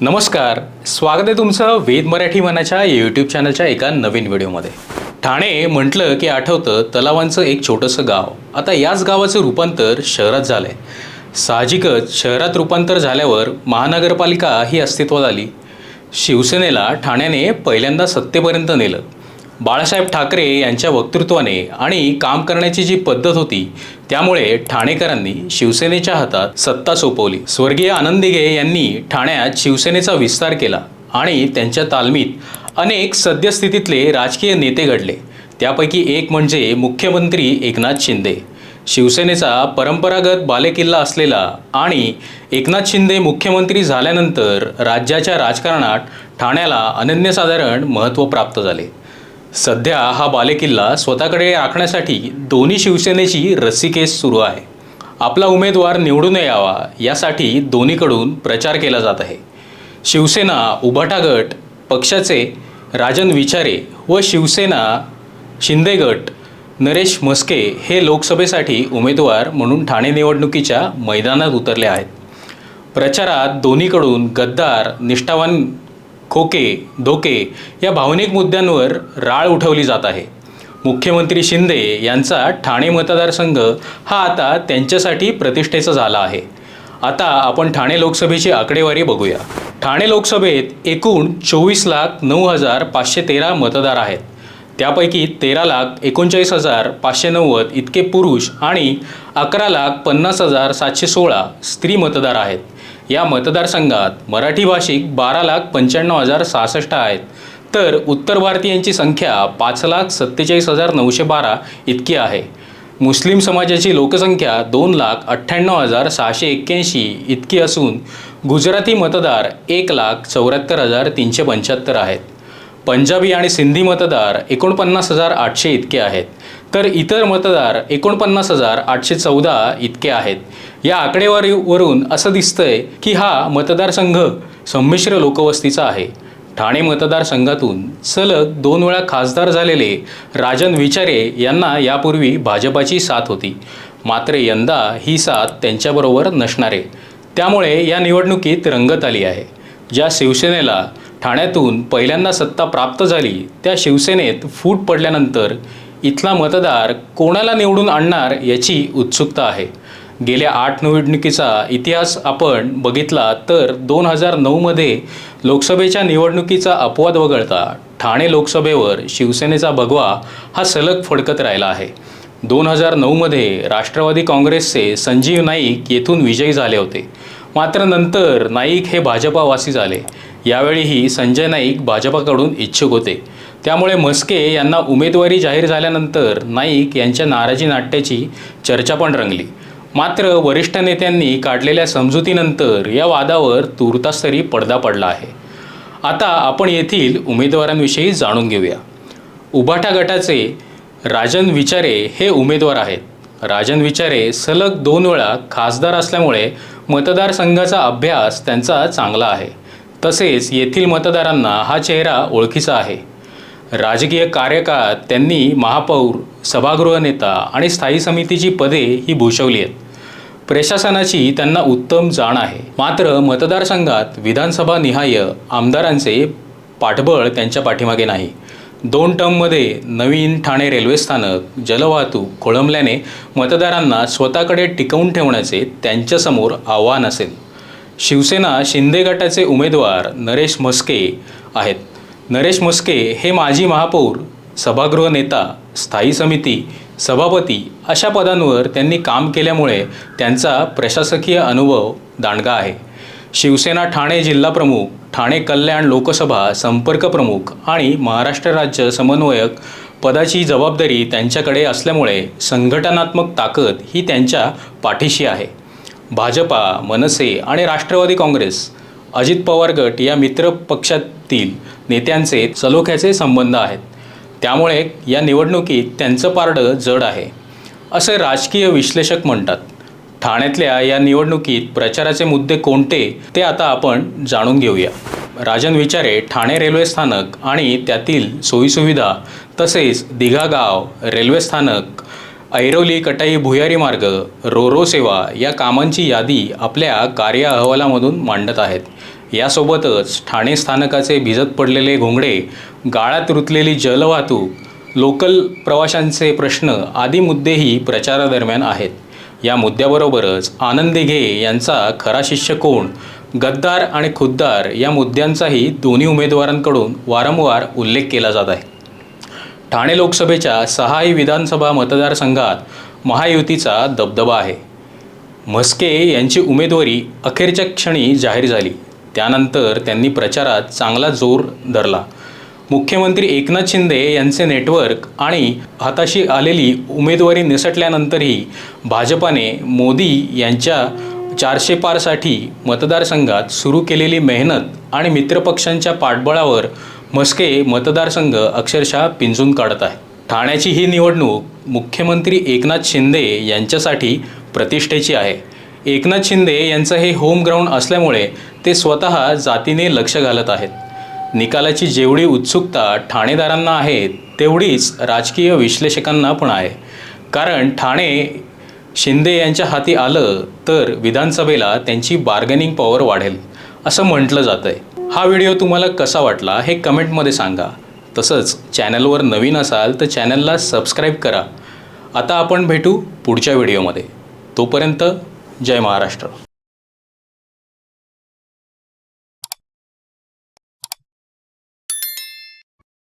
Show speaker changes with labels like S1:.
S1: नमस्कार. स्वागत आहे तुमचं वेद मराठी मनाच्या यूट्यूब चॅनलच्या एका नवीन व्हिडिओमध्ये. ठाणे म्हटलं की आठवतं तलावांचं एक छोटंसं गाव. आता याच गावाचं रूपांतर शहरात झालं आहे साहजिकच शहरात रूपांतर झाल्यावर महानगरपालिका ही अस्तित्वात आली. शिवसेनेला ठाण्याने पहिल्यांदा सत्तेपर्यंत नेलं. बाळासाहेब ठाकरे यांच्या वक्तृत्वाने आणि काम करण्याची जी पद्धत होती त्यामुळे ठाणेकरांनी शिवसेनेच्या हातात सत्ता सोपवली. स्वर्गीय आनंदिगे यांनी ठाण्यात शिवसेनेचा विस्तार केला आणि त्यांच्या तालमीत अनेक सद्यस्थितीतले राजकीय नेते घडले. त्यापैकी एक म्हणजे मुख्यमंत्री एकनाथ शिंदे. शिवसेनेचा परंपरागत बालेकिल्ला असलेला आणि एकनाथ शिंदे मुख्यमंत्री झाल्यानंतर राज्याच्या राजकारणात ठाण्याला अनन्यसाधारण महत्त्व प्राप्त झाले. सध्या हा बालेकिल्ला स्वतःकडे राखण्यासाठी दोन्ही शिवसेनेची रस्सीकेस सुरू आहे. आपला उमेदवार निवडून यावा यासाठी दोन्हीकडून प्रचार केला जात आहे. शिवसेना उभाटा गट पक्षाचे राजन विचारे व शिवसेना शिंदे गट नरेश म्हस्के हे लोकसभेसाठी उमेदवार म्हणून ठाणे निवडणुकीच्या मैदानात उतरले आहेत. प्रचारात दोन्हीकडून गद्दार निष्ठावान खोके धोके या भावनिक मुद्द्यांवर राळ उठवली जात आहे. मुख्यमंत्री शिंदे यांचा ठाणे मतदारसंघ हा आता त्यांच्यासाठी प्रतिष्ठेचा झाला आहे. आता आपण ठाणे लोकसभेची आकडेवारी बघूया. ठाणे लोकसभेत एकूण चोवीस लाख नऊ हजार पाचशे तेरा मतदार आहेत. त्यापैकी तेरा लाख एकोणचाळीस हजार पाचशे नव्वद इतके पुरुष आणि अकरा लाख पन्नास हजार सातशे सोळा स्त्री मतदार आहेत. या मतदारसंघात मराठी भाषिक बारा लाख पंच्याण्णव हजार सहासष्ट आहेत. तर उत्तर भारतीयांची संख्या पाच लाख सत्तेचाळीस हजार नऊशे बारा इतकी आहे. मुस्लिम समाजाची लोकसंख्या दोन लाख अठ्ठ्याण्णव हजार सहाशे एक्क्याऐंशी इतकी असून गुजराती मतदार एक लाख चौऱ्याहत्तर हजार तीनशे पंच्याहत्तर आहेत. पंजाबी आणि सिंधी मतदार एकोणपन्नास हजार आठशे इतके आहेत. तर इतर मतदार एकोणपन्नास हजार आठशे चौदा इतके आहेत. या आकडेवारीवरून असं दिसतंय की हा मतदारसंघ संमिश्र लोकवस्तीचा आहे. ठाणे मतदारसंघातून सलग दोन वेळा खासदार झालेले राजन विचारे यांना यापूर्वी भाजपाची साथ होती. मात्र यंदा ही साथ त्यांच्याबरोबर नसणारे. त्यामुळे या निवडणुकीत रंगत आली आहे. ज्या शिवसेनेला ठाण्यातून पहिल्यांदा सत्ता प्राप्त झाली त्या शिवसेनेत फूट पडल्यानंतर इथला मतदार कोणाला निवडून आणणार याची उत्सुकता आहे. गेल्या आठ निवडणुकीचा इतिहास आपण बघितला तर दोन हजार नऊमध्ये लोकसभेच्या निवडणुकीचा अपवाद वगळता ठाणे लोकसभेवर शिवसेनेचा भगवा हा सलग फडकत राहिला आहे. दोन हजार नऊमध्ये राष्ट्रवादी काँग्रेसचे संजीव नाईक येथून विजयी झाले होते. मात्र नंतर नाईक हे भाजपावासी झाले. यावेळीही संजय नाईक भाजपाकडून इच्छुक होते. त्यामुळे म्हस्के यांना उमेदवारी जाहीर झाल्यानंतर नाईक यांच्या नाराजी नाट्याची चर्चा पण रंगली. मात्र वरिष्ठ नेत्यांनी काढलेल्या समजुतीनंतर या वादावर तुर्तास तरी पडदा पडला आहे. आता आपण येथील उमेदवारांविषयी जाणून घेऊया. उभाटा गटाचे राजन विचारे हे उमेदवार आहेत. राजन विचारे सलग दोन वेळा खासदार असल्यामुळे मतदारसंघाचा अभ्यास त्यांचा चांगला आहे. तसेच येथील मतदारांना हा चेहरा ओळखीचा आहे. राजकीय कार्यकाळात त्यांनी महापौर सभागृह नेता आणि स्थायी समितीची पदे ही भूषवली आहेत. प्रशासनाची त्यांना उत्तम जाण आहे. मात्र मतदारसंघात विधानसभा निहाय आमदारांचे पाठबळ त्यांच्या पाठीमागे नाही. दोन टर्ममध्ये नवीन ठाणे रेल्वे स्थानक जलवाहतूक खोळंबल्याने मतदारांना स्वतःकडे टिकवून ठेवण्याचे त्यांच्यासमोर आव्हान असेल. शिवसेना शिंदे गटाचे उमेदवार नरेश म्हस्के आहेत. नरेश म्हस्के हे माजी महापौर सभागृह नेता स्थायी समिती सभापती अशा पदांवर त्यांनी काम केल्यामुळे त्यांचा प्रशासकीय अनुभव दांडगा आहे. शिवसेना ठाणे जिल्हा प्रमुख ठाणे कल्याण लोकसभा संपर्क प्रमुख आणि महाराष्ट्र राज्य समन्वयक पदाची जबाबदारी त्यांच्याकडे असल्यामुळे संघटनात्मक ताकद ही त्यांच्या पाठीशी आहे. भाजपा मनसे आणि राष्ट्रवादी काँग्रेस अजित पवार गट या मित्र पक्षातील नेत्यांचे सलोख्याचे संबंध आहेत. त्यामुळे या निवडणुकीत त्यांचं पारडं जड आहे. असे राजकीय विश्लेषक म्हणतात. ठाण्यातल्या या निवडणुकीत प्रचाराचे मुद्दे कोणते ते आता आपण जाणून घेऊया. राजन विचारे ठाणे रेल्वे स्थानक आणि त्यातील सोयीसुविधा तसेच दिघागाव रेल्वे स्थानक ऐरोली कटाई भुयारी मार्ग रोरो सेवा या कामांची यादी आपल्या कार्य अहवालामधून मांडत आहेत. यासोबतच ठाणे स्थानकाचे भिजत पडलेले घोंगडे गाळात रुतलेली जलवाहतूक लोकल प्रवाशांचे प्रश्न आदी मुद्देही प्रचारादरम्यान आहेत. या मुद्द्याबरोबरच आनंद घे यांचा खरा शिष्य कोण गद्दार आणि खुद्दार या मुद्द्यांचाही दोन्ही उमेदवारांकडून वारंवार उल्लेख केला जात आहे. ठाणे लोकसभेच्या सहाही विधानसभा मतदारसंघात महायुतीचा दबदबा आहे. म्हस्के यांची उमेदवारी अखेरच्या क्षणी जाहीर झाली. त्यानंतर त्यांनी प्रचारात चांगला जोर धरला. मुख्यमंत्री एकनाथ शिंदे यांचे नेटवर्क आणि हाताशी आलेली उमेदवारी निसटल्यानंतरही भाजपाने मोदी यांच्या चारशे पारसाठी मतदारसंघात सुरू केलेली मेहनत आणि मित्रपक्षांच्या पाठबळावर म्हस्के मतदारसंघ अक्षरशः पिंजून काढत आहे. ठाण्याची ही निवडणूक मुख्यमंत्री एकनाथ शिंदे यांच्यासाठी प्रतिष्ठेची आहे. एकनाथ शिंदे यांचं हे होम ग्राउंड असल्यामुळे ते स्वतः जातीने लक्ष घालत आहेत. निकालाची जेवढी उत्सुकता ठाणेदारांना आहे तेवढीच राजकीय विश्लेषकांना पण आहे. कारण ठाणे शिंदे यांच्या हाती आलं तर विधानसभेला त्यांची बार्गेनिंग पॉवर वाढेल असं म्हटलं जातं आहे हा व्हिडिओ तुम्हाला कसा वाटला हे कमेंटमध्ये सांगा. तसंच चॅनलवर नवीन असाल तर चॅनलला सबस्क्राईब करा. आता आपण भेटू पुढच्या व्हिडिओमध्ये. तोपर्यंत जय महाराष्ट्र.